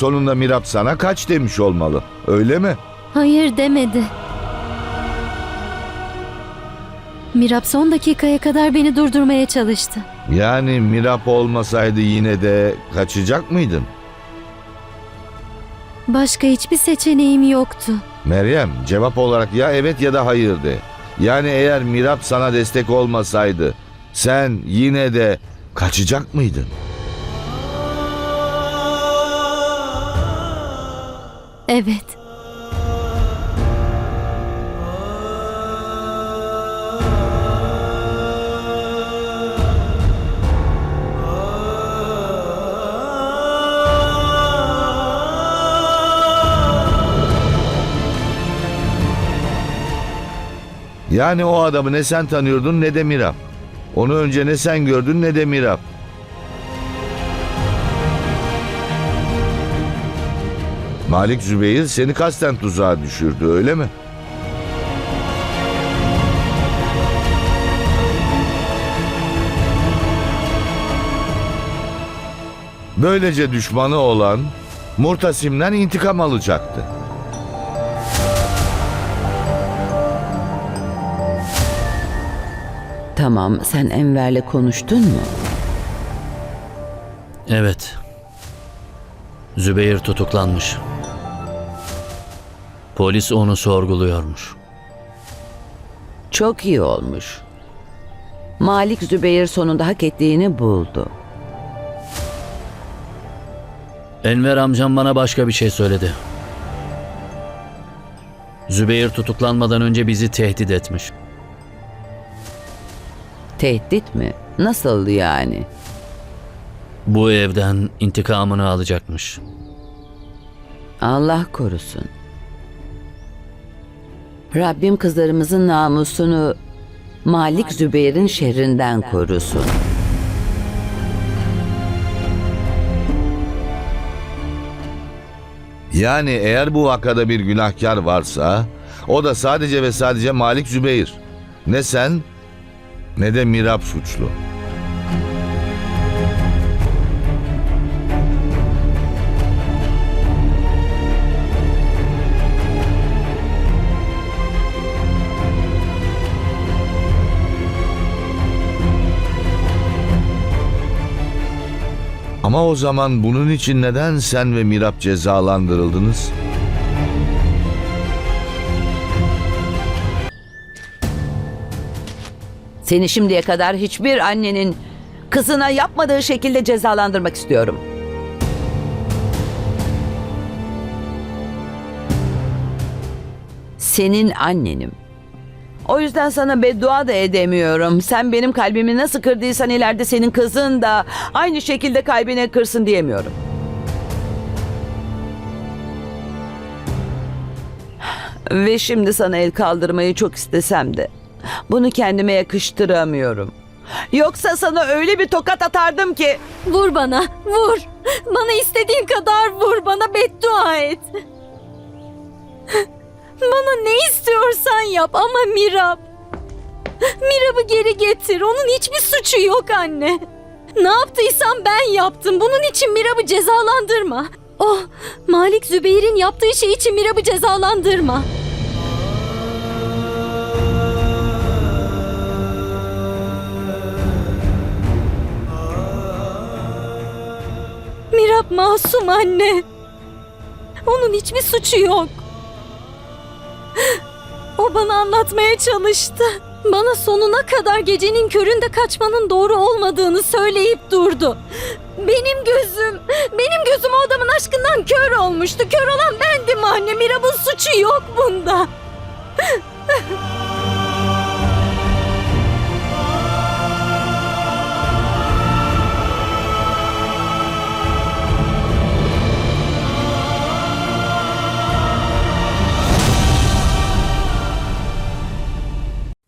sonunda Mirap sana kaç demiş olmalı. Öyle mi? Hayır demedi. Mirap son dakikaya kadar beni durdurmaya çalıştı. Yani Mirap olmasaydı yine de kaçacak mıydın? Başka hiçbir seçeneğim yoktu. Meryem cevap olarak ya evet ya da hayır de. Yani eğer Mirap sana destek olmasaydı sen yine de kaçacak mıydın? Evet. Yani o adamı ne sen tanıyordun ne de Mirap. Onu önce ne sen gördün ne de Mirap. Malik Zübeyir seni kasten tuzağa düşürdü öyle mi? Böylece düşmanı olan Murtasim'den intikam alacaktı. Tamam, sen Enver'le konuştun mu? Evet. Zübeyir tutuklanmış. Polis onu sorguluyormuş. Çok iyi olmuş. Malik Zübeyir sonunda hak ettiğini buldu. Enver amcam bana başka bir şey söyledi. Zübeyir tutuklanmadan önce bizi tehdit etmiş. Tehdit mi? Nasıl yani? Bu evden intikamını alacakmış. Allah korusun. Rabbim kızlarımızın namusunu Malik Zübeyir'in şerrinden korusun. Yani eğer bu vakada bir günahkar varsa o da sadece ve sadece Malik Zübeyir. Ne sen ne de Mirap suçlu. Ama o zaman bunun için neden sen ve Mirap cezalandırıldınız? Seni şimdiye kadar hiçbir annenin kızına yapmadığı şekilde cezalandırmak istiyorum. Senin annenim. O yüzden sana beddua da edemiyorum. Sen benim kalbimi nasıl kırdıysan ileride senin kızın da aynı şekilde kalbine kırsın diyemiyorum. Ve şimdi sana el kaldırmayı çok istesem de bunu kendime yakıştıramıyorum. Yoksa sana öyle bir tokat atardım ki Vur bana, vur. Bana istediğin kadar vur, bana beddua et. Bana ne istiyorsan yap ama Mirab. Mirab'ı geri getir. Onun hiçbir suçu yok anne. Ne yaptıysam ben yaptım. Bunun için Mirab'ı cezalandırma. Oh, Malik Zübeyir'in yaptığı şey için Mirab'ı cezalandırma. Mirab masum anne. Onun hiçbir suçu yok. Bana anlatmaya çalıştı. Bana sonuna kadar gecenin köründe kaçmanın doğru olmadığını söyleyip durdu. Benim gözüm, benim gözüm o adamın aşkından kör olmuştu. Kör olan bendim anne. Mirab'ın suçu yok bunda.